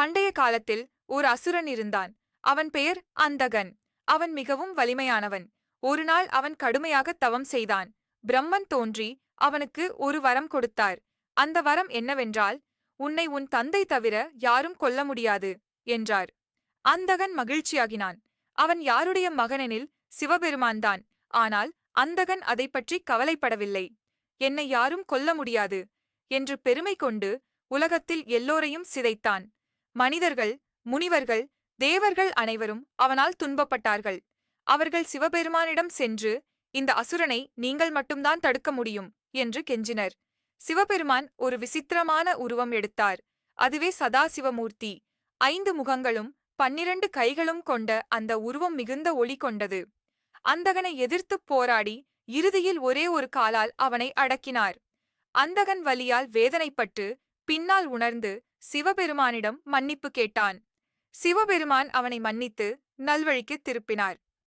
பண்டைய காலத்தில் ஒரு அசுரன் இருந்தான். அவன் பெயர் அந்தகன். அவன் மிகவும் வலிமையானவன். ஒருநாள் அவன் கடுமையாக தவம் செய்தான். பிரம்மன் தோன்றி அவனுக்கு ஒரு வரம் கொடுத்தார். அந்த வரம் என்னவென்றால் உன்னை உன் தந்தை தவிர யாரும் கொல்ல முடியாது என்றார். அந்தகன் மகிழ்ச்சியாகினான். அவன் யாருடைய மகனெனில் சிவபெருமான்தான் ஆனால் அந்தகன் அதைப் பற்றி கவலைப்படவில்லை. என்னை யாரும் கொல்ல முடியாது என்று பெருமை கொண்டு உலகத்தில் எல்லோரையும் சிதைத்தான். மனிதர்கள் முனிவர்கள் தேவர்கள் அனைவரும் அவனால் துன்பப்பட்டார்கள். அவர்கள் சிவபெருமானிடம் சென்று இந்த அசுரனை நீங்கள் மட்டும்தான் தடுக்க முடியும் என்று கெஞ்சினர். சிவபெருமான் ஒரு விசித்திரமான உருவம் எடுத்தார். அதுவே சதாசிவமூர்த்தி. ஐந்து முகங்களும் பன்னிரண்டு கைகளும் கொண்ட அந்த உருவம் மிகுந்த ஒளி கொண்டது. அந்தகனை எதிர்த்துப் போராடி இறுதியில் ஒரே ஒரு காலால் அவனை அடக்கினார். அந்தகன் வலியால் வேதனைப்பட்டு பின்னால் உணர்ந்து சிவபெருமானிடம் மன்னிப்பு கேட்டான். சிவபெருமான் அவனை மன்னித்து நல்வழிக்கு திருப்பினார்.